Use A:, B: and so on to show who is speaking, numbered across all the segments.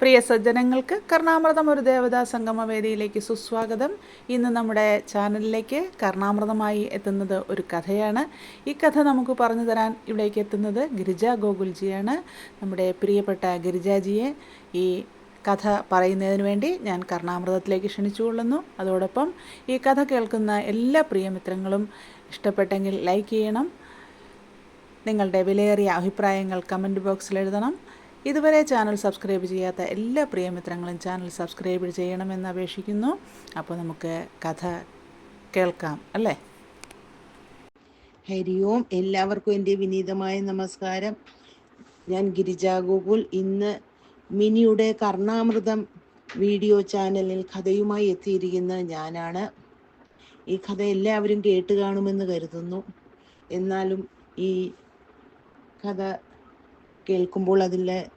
A: പ്രിയ സജ്ജനങ്ങൾക്ക് കർണാമൃതം ഒരു ദേവതാ സംഗമ വേദിയിലേക്ക് സുസ്വാഗതം. ഇന്ന് നമ്മുടെ ചാനലിലേക്ക് കർണാമൃതമായി എത്തുന്നത് ഒരു കഥയാണ്. ഈ കഥ നമുക്ക് പറഞ്ഞു തരാൻ ഇവിടേക്ക് എത്തുന്നത് ഗിരിജ ഗോകുൽജിയാണ്. നമ്മുടെ പ്രിയപ്പെട്ട ഗിരിജാജിയെ ഈ കഥ പറയുന്നതിന് വേണ്ടി ഞാൻ കർണാമൃതത്തിലേക്ക് ക്ഷണിച്ചുകൊള്ളുന്നു. അതോടൊപ്പം ഈ കഥ കേൾക്കുന്ന എല്ലാ പ്രിയമിത്രങ്ങളും ഇഷ്ടപ്പെട്ടെങ്കിൽ ലൈക്ക് ചെയ്യണം. നിങ്ങളുടെ വിലയേറിയ അഭിപ്രായങ്ങൾ കമന്റ് ബോക്സിൽ എഴുതണം. ഇതുവരെ ചാനൽ സബ്സ്ക്രൈബ് ചെയ്യാത്ത എല്ലാ പ്രിയമിത്രങ്ങളും ചാനൽ സബ്സ്ക്രൈബ് ചെയ്യണമെന്ന് അപേക്ഷിക്കുന്നു. അപ്പോൾ നമുക്ക് കഥ കേൾക്കാം അല്ലേ?
B: ഹരി ഓം. എല്ലാവർക്കും എന്റെ വിനീതമായ നമസ്കാരം. ഞാൻ ഗിരിജ ഗോകുൽ. ഇന്ന് മിനിയുടെ കർണാമൃതം വീഡിയോ ചാനലിൽ കഥയുമായി എത്തിയിരിക്കുന്ന ഞാനാണ്. ഈ കഥ എല്ലാവരും കേട്ട് കാണുമെന്ന് കരുതുന്നു. എന്നാലും ഈ കഥ കേൾക്കുമ്പോൾ അതിലെ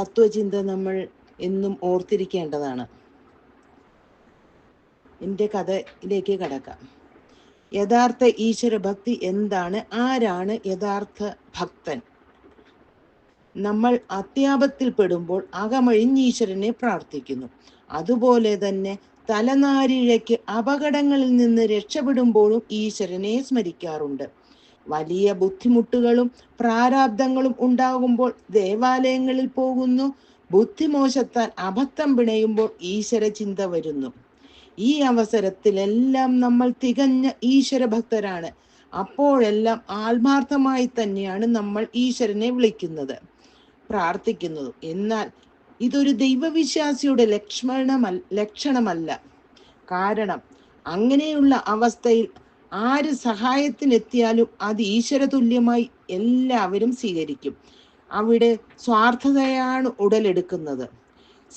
B: തത്വചിന്ത നമ്മൾ എന്നും ഓർത്തിരിക്കേണ്ടതാണ്. എന്റെ കഥയിലേക്ക് കടക്കാം. യഥാർത്ഥ ഈശ്വര ഭക്തി എന്താണ്? ആരാണ് യഥാർത്ഥ ഭക്തൻ? നമ്മൾ അത്യാപത്തിൽ പെടുമ്പോൾ അകമഴിഞ്ഞ് ഈശ്വരനെ പ്രാർത്ഥിക്കുന്നു. അതുപോലെ തന്നെ തലനാരിഴയ്ക്ക് അപകടങ്ങളിൽ നിന്ന് രക്ഷപ്പെടുമ്പോഴും ഈശ്വരനെ സ്മരിക്കാറുണ്ട്. വലിയ ബുദ്ധിമുട്ടുകളും പ്രാരാബ്ദങ്ങളും ഉണ്ടാകുമ്പോൾ ദേവാലയങ്ങളിൽ പോകുന്നു. ബുദ്ധിമോശത്താൽ അബദ്ധം പിണയുമ്പോൾ ഈശ്വര ചിന്ത വരുന്നു. ഈ അവസരത്തിലെല്ലാം നമ്മൾ തികഞ്ഞ ഈശ്വര ഭക്തരാണ് അപ്പോഴെല്ലാം ആത്മാർത്ഥമായി തന്നെയാണ് നമ്മൾ ഈശ്വരനെ വിളിക്കുന്നത് പ്രാർത്ഥിക്കുന്നത്. എന്നാൽ ഇതൊരു ദൈവവിശ്വാസിയുടെ ലക്ഷ്മണമ ലക്ഷണമല്ല. കാരണം അങ്ങനെയുള്ള അവസ്ഥയിൽ ആര് സഹായത്തിനെത്തിയാലും അത് ഈശ്വര തുല്യമായി എല്ലാവരും സ്വീകരിക്കും. അവിടെ സ്വാർത്ഥതയാണ് ഉടലെടുക്കുന്നത്.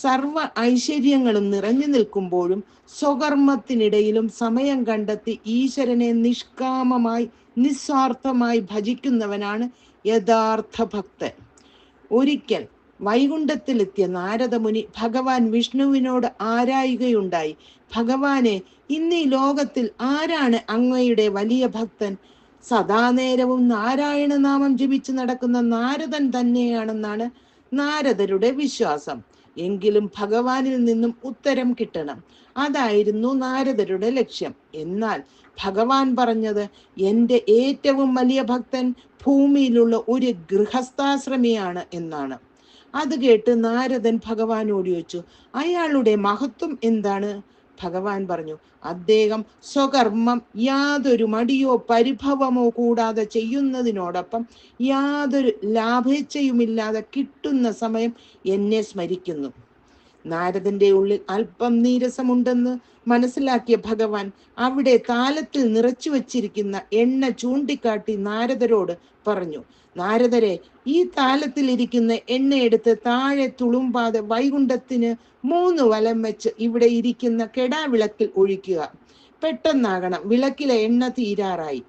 B: സർവ ഐശ്വര്യങ്ങളും നിറഞ്ഞു നിൽക്കുമ്പോഴും സ്വകർമ്മത്തിനിടയിലും സമയം കണ്ടെത്തി ഈശ്വരനെ നിഷ്കാമമായി നിസ്വാർത്ഥമായി ഭജിക്കുന്നവനാണ് യഥാർത്ഥ ഭക്തൻ. ഒരിക്കൽ വൈകുണ്ഠത്തിലെത്തിയ നാരദമുനി ഭഗവാൻ വിഷ്ണുവിനോട് ആരായുകയുണ്ടായി. ഭഗവാനെ ഇന്ന് ലോകത്തിൽ ആരാണ് അങ്ങയുടെ വലിയ ഭക്തൻ? സദാനേരവും നാരായണ നാമം ജപിച്ചു നടക്കുന്ന നാരദൻ തന്നെയാണെന്നാണ് നാരദരുടെ വിശ്വാസം. എങ്കിലും ഭഗവാനിൽ നിന്നും ഉത്തരം കിട്ടണം. അതായിരുന്നു നാരദരുടെ ലക്ഷ്യം. എന്നാൽ ഭഗവാൻ പറഞ്ഞത് എന്റെ ഏറ്റവും വലിയ ഭക്തൻ ഭൂമിയിലുള്ള ഒരു ഗൃഹസ്ഥാശ്രമിയാണ് എന്നാണ്. അത് കേട്ട് നാരദൻ ഭഗവാനോട് ചോദിച്ചു അയാളുടെ മഹത്വം എന്താണ്? ഭഗവാൻ പറഞ്ഞു അദ്ദേഹം സ്വകർമ്മം യാതൊരു മടിയോ പരിഭവമോ കൂടാതെ ചെയ്യുന്നതിനോടൊപ്പം യാതൊരു ലാഭേച്ഛയുമില്ലാതെ കിട്ടുന്ന സമയം എന്നെ സ്മരിക്കുന്നു. നാരദന്റെ ഉള്ളിൽ അല്പം നീരസമുണ്ടെന്ന് മനസ്സിലാക്കിയ ഭഗവാൻ അവിടെ താലത്തിൽ നിറച്ചു വച്ചിരിക്കുന്ന എണ്ണ ചൂണ്ടിക്കാട്ടി നാരദരോട് പറഞ്ഞു നാരദരെ ഈ താലത്തിൽ ഇരിക്കുന്ന എണ്ണയെടുത്ത് താഴെ തുളുമ്പാതെ വൈകുണ്ഠത്തിന് മൂന്ന് വലം വെച്ച് ഇവിടെ ഇരിക്കുന്ന കെടാവിളക്കിൽ ഒഴിക്കുക. പെട്ടെന്നാകണം വിളക്കിലെ എണ്ണ തീരാറായി.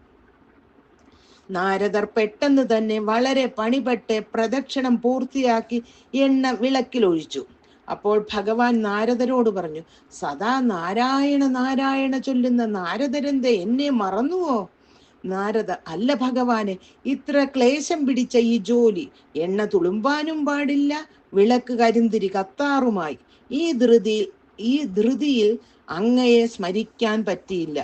B: നാരദർ പെട്ടെന്ന് തന്നെ വളരെ പണിപെട്ട് പ്രദക്ഷിണം പൂർത്തിയാക്കി എണ്ണ വിളക്കിൽ ഒഴിച്ചു. അപ്പോൾ ഭഗവാൻ നാരദരോട് പറഞ്ഞു സദാ നാരായണ നാരായണ ചൊല്ലുന്ന നാരദരെന്ത് എന്നെ മറന്നുവോ? നാരദ അല്ല ഭഗവാനെ ഇത്ര ക്ലേശം പിടിച്ച ഈ ജോലി എണ്ണ തുളുമ്പാനും പാടില്ല വിളക്ക് കരിന്തിരി കത്താറുമായി. ഈ ധൃതിയിൽ ഈ ധൃതിയിൽ അങ്ങയെ സ്മരിക്കാൻ പറ്റിയില്ല.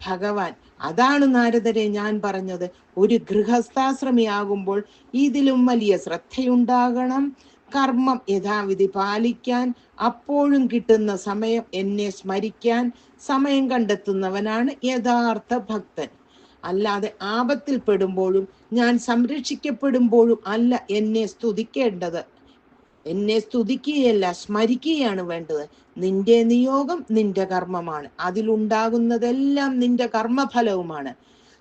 B: ഭഗവാൻ അതാണ് നാരദരെ ഞാൻ പറഞ്ഞത്. ഒരു ഗൃഹസ്ഥാശ്രമിയാകുമ്പോൾ ഇതിലും വലിയ ശ്രദ്ധയുണ്ടാകണം. കർമ്മം യഥാവിധി പാലിക്കാൻ അപ്പോഴും കിട്ടുന്ന സമയം എന്നെ സ്മരിക്കാൻ സമയം കണ്ടെത്തുന്നവനാണ് യഥാർത്ഥ ഭക്തൻ. അല്ലാതെ ആപത്തിൽ പെടുമ്പോഴും ഞാൻ സംരക്ഷിക്കപ്പെടുമ്പോഴും അല്ല എന്നെ സ്തുതിക്കേണ്ടത്. എന്നെ സ്തുതിക്കുകയല്ല സ്മരിക്കുകയാണ് വേണ്ടത്. നിന്റെ നിയോഗം നിന്റെ കർമ്മമാണ്. അതിലുണ്ടാകുന്നതെല്ലാം നിന്റെ കർമ്മഫലവുമാണ്.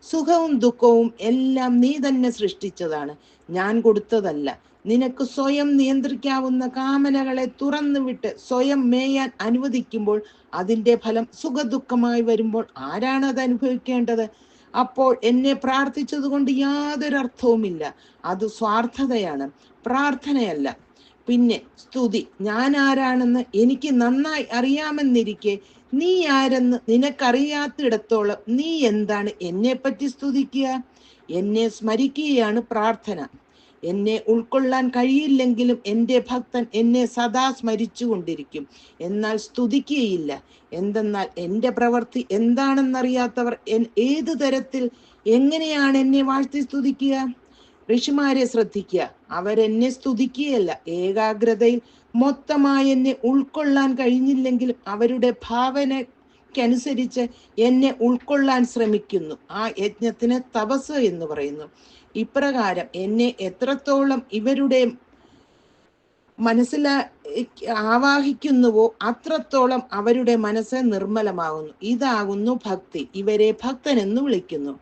B: സുഖവും ദുഃഖവും എല്ലാം നീ തന്നെ സൃഷ്ടിച്ചതാണ്. ഞാൻ കൊടുത്തതല്ല. നിനക്ക് സ്വയം നിയന്ത്രിക്കാവുന്ന കാമനകളെ തുറന്നു വിട്ട് സ്വയം മേയാൻ അനുവദിക്കുമ്പോൾ അതിന്റെ ഫലം സുഖദുഃഖമായി വരുമ്പോൾ ആരാണ് അത് അനുഭവിക്കേണ്ടത്? അപ്പോൾ എന്നെ പ്രാർത്ഥിച്ചതുകൊണ്ട് യാതൊരു അർത്ഥവുമില്ല അത് സ്വാർത്ഥതയാണ്. പ്രാർത്ഥനയല്ല. പിന്നെ സ്തുതി. ഞാൻ ആരാണെന്ന് എനിക്ക് നന്നായി അറിയാമെന്നിരിക്കെ നീ ആരെന്ന് നിനക്കറിയാത്തിടത്തോളം നീ എന്താണ് എന്നെ പറ്റി സ്തുതിക്കുക? എന്നെ സ്മരിക്കുകയാണ് പ്രാർത്ഥന. എന്നെ ഉൾക്കൊള്ളാൻ കഴിയില്ലെങ്കിലും എന്റെ ഭക്തൻ എന്നെ സദാ സ്മരിച്ചുകൊണ്ടിരിക്കും. എന്നാൽ സ്തുതിക്കുകയില്ല. എന്തെന്നാൽ എന്റെ പ്രവൃത്തി എന്താണെന്നറിയാത്തവർ ഏത് തരത്തിൽ എങ്ങനെയാണ് എന്നെ വാഴ്ത്തി സ്തുതിക്കുക? ഋഷിമാരെ ശ്രദ്ധിക്കുക. അവരെന്നെ സ്തുതിക്കുകയല്ല. ഏകാഗ്രതയിൽ മൊത്തമായി എന്നെ ഉൾക്കൊള്ളാൻ കഴിഞ്ഞില്ലെങ്കിലും അവരുടെ ഭാവനയ്ക്കനുസരിച്ച് എന്നെ ഉൾക്കൊള്ളാൻ ശ്രമിക്കുന്നു. ആ യജ്ഞത്തിന് തപസ് എന്ന് പറയുന്നു. ഇപ്രകാരം എന്നെ എത്രത്തോളം ഇവരുടെ മനസ്സില ആവാഹിക്കുന്നുവോ അത്രത്തോളം അവരുടെ മനസ്സ് നിർമ്മലമാകുന്നു. ഇതാകുന്നു ഭക്തി. ഇവരെ ഭക്തൻ എന്ന് വിളിക്കുന്നു.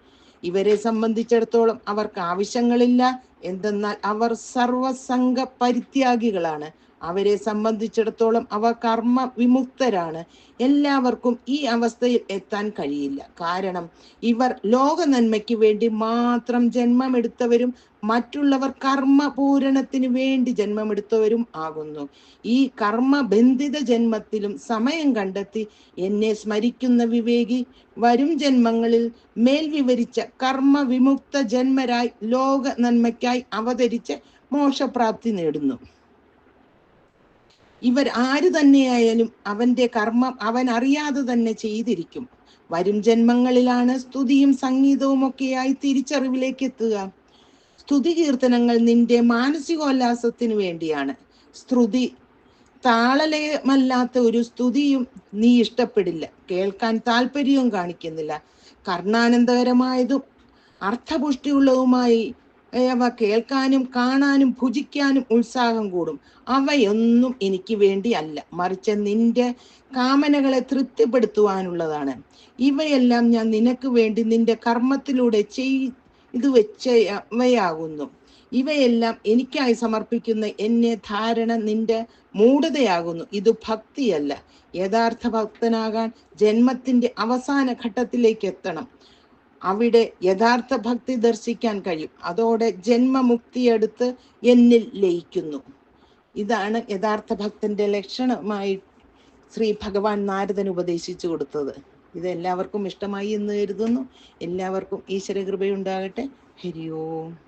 B: ഇവരെ സംബന്ധിച്ചിടത്തോളം അവർക്ക് ആവശ്യങ്ങളില്ല. എന്തെന്നാൽ അവർ സർവസംഘ പരിത്യാഗികളാണ് അവരെ സംബന്ധിച്ചിടത്തോളം അവ കർമ്മ വിമുക്തരാണ്. എല്ലാവർക്കും ഈ അവസ്ഥയിൽ എത്താൻ കഴിയില്ല. കാരണം ഇവർ ലോക നന്മയ്ക്ക് വേണ്ടി മാത്രം ജന്മമെടുത്തവരും മറ്റുള്ളവർ കർമ്മ പൂരണത്തിന് വേണ്ടി ജന്മമെടുത്തവരും ആകുന്നു. ഈ കർമ്മ ബന്ധിത ജന്മത്തിലും സമയം കണ്ടെത്തി എന്നെ സ്മരിക്കുന്ന വിവേകി വരും ജന്മങ്ങളിൽ മേൽ വിവരിച്ച കർമ്മ വിമുക്ത ജന്മരായി ലോക നന്മയ്ക്കായി അവതരിച്ച് മോക്ഷപ്രാപ്തി നേടുന്നു. ഇവർ ആര് തന്നെയായാലും അവന്റെ കർമ്മം അവൻ അറിയാതെ തന്നെ ചെയ്തിരിക്കും. വരും ജന്മങ്ങളിലാണ് സ്തുതിയും സംഗീതവും ഒക്കെയായി തിരിച്ചറിവിലേക്ക് എത്തുക. സ്തുതി കീർത്തനങ്ങൾ നിന്റെ മാനസികോല്ലാസത്തിന് വേണ്ടിയാണ്. സ്തുതി താളലയമല്ലാത്ത ഒരു സ്തുതിയും നീ ഇഷ്ടപ്പെടില്ല. കേൾക്കാൻ താല്പര്യവും കാണിക്കുന്നില്ല. കർണാനന്ദകരമായതും അർത്ഥപുഷ്ടിയുള്ളതുമായി അവ കേൾക്കാനും കാണാനും ഭുജിക്കാനും ഉത്സാഹം കൂടും. അവയൊന്നും എനിക്ക് വേണ്ടി അല്ല മറിച്ച് നിന്റെ കാമനകളെ തൃപ്തിപ്പെടുത്തുവാനുള്ളതാണ്. ഇവയെല്ലാം ഞാൻ നിനക്ക് വേണ്ടി നിന്റെ കർമ്മത്തിലൂടെ ചെയ്തു വെച്ചവയാകുന്നു ഇവയെല്ലാം എനിക്കായി സമർപ്പിക്കുന്ന എന്നെ ധാരണ നിന്റെ മൂഢതയാകുന്നു. ഇത് ഭക്തിയല്ല. യഥാർത്ഥ ഭക്തനാകാൻ ജന്മത്തിന്റെ അവസാന ഘട്ടത്തിലേക്ക് എത്തണം. അവിടെ യഥാർത്ഥ ഭക്തി ദർശിക്കാൻ കഴിയും. അതോടെ ജന്മമുക്തിയെടുത്ത് എന്നിൽ ലയിക്കുന്നു. ഇതാണ് യഥാർത്ഥ ഭക്തന്റെ ലക്ഷണമായി ശ്രീ ഭഗവാൻ നാരദൻ ഉപദേശിച്ചു കൊടുത്തത്. ഇത് എല്ലാവർക്കും ഇഷ്ടമായി എന്ന് കരുതുന്നു. എല്ലാവർക്കും ഈശ്വര കൃപയുണ്ടാകട്ടെ. ഹരി ഓം